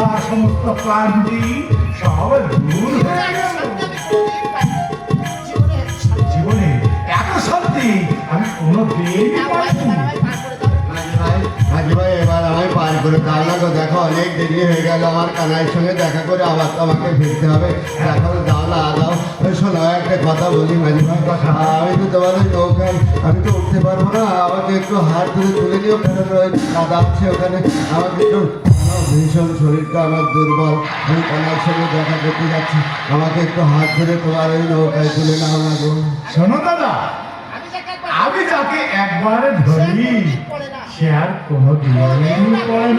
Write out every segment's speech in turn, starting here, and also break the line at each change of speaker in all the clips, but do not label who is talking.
আমার সমস্ত ক্লান্তি সব দূর হয়ে গেল। জীবনে এত শান্তি আমি কোনো
আমায় পার করে দাও। না দেখো, অনেক দেরি হয়ে গেল। আমার কানাইয়ের সঙ্গে দেখা করে আবার তো আমাকে ফিরতে হবে। দেখো, দাও না, দাও। শোনো, একটা কথা বলি মাঝি আমি তো তোমার ওই নৌকায়, আমি তো উঠতে পারব না। আমাকে একটু হাত ধরে তুলে কারণ ওই কাদা আছে ওখানে। আমাকে একটু ভীষণ শরীরটা আমার দুর্বল। আমি তোমার সঙ্গে দেখা করতে যাচ্ছি। আমাকে একটু হাত ধরে তোমার ওই নৌকায় তুলে নাও না গো।
শোনো দাদা, আমি যাকে একবারে ধরি, সে আর কোনো দিন পড়ে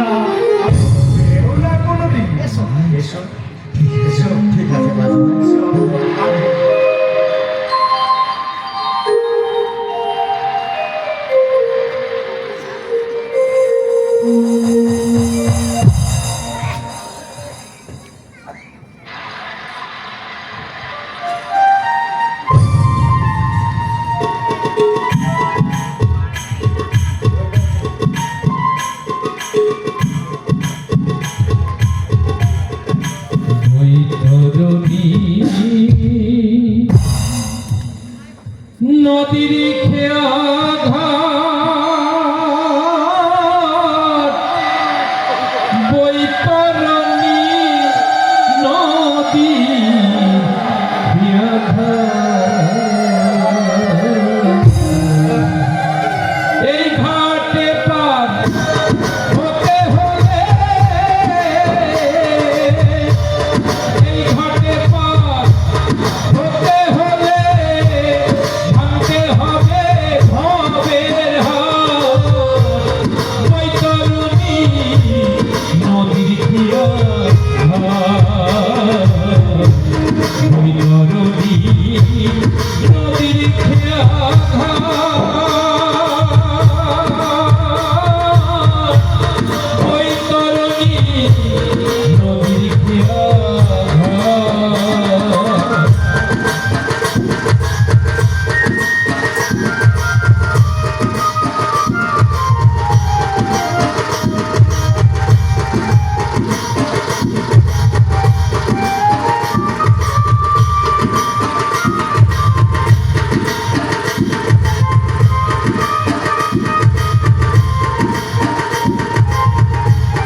নদীর খেয়া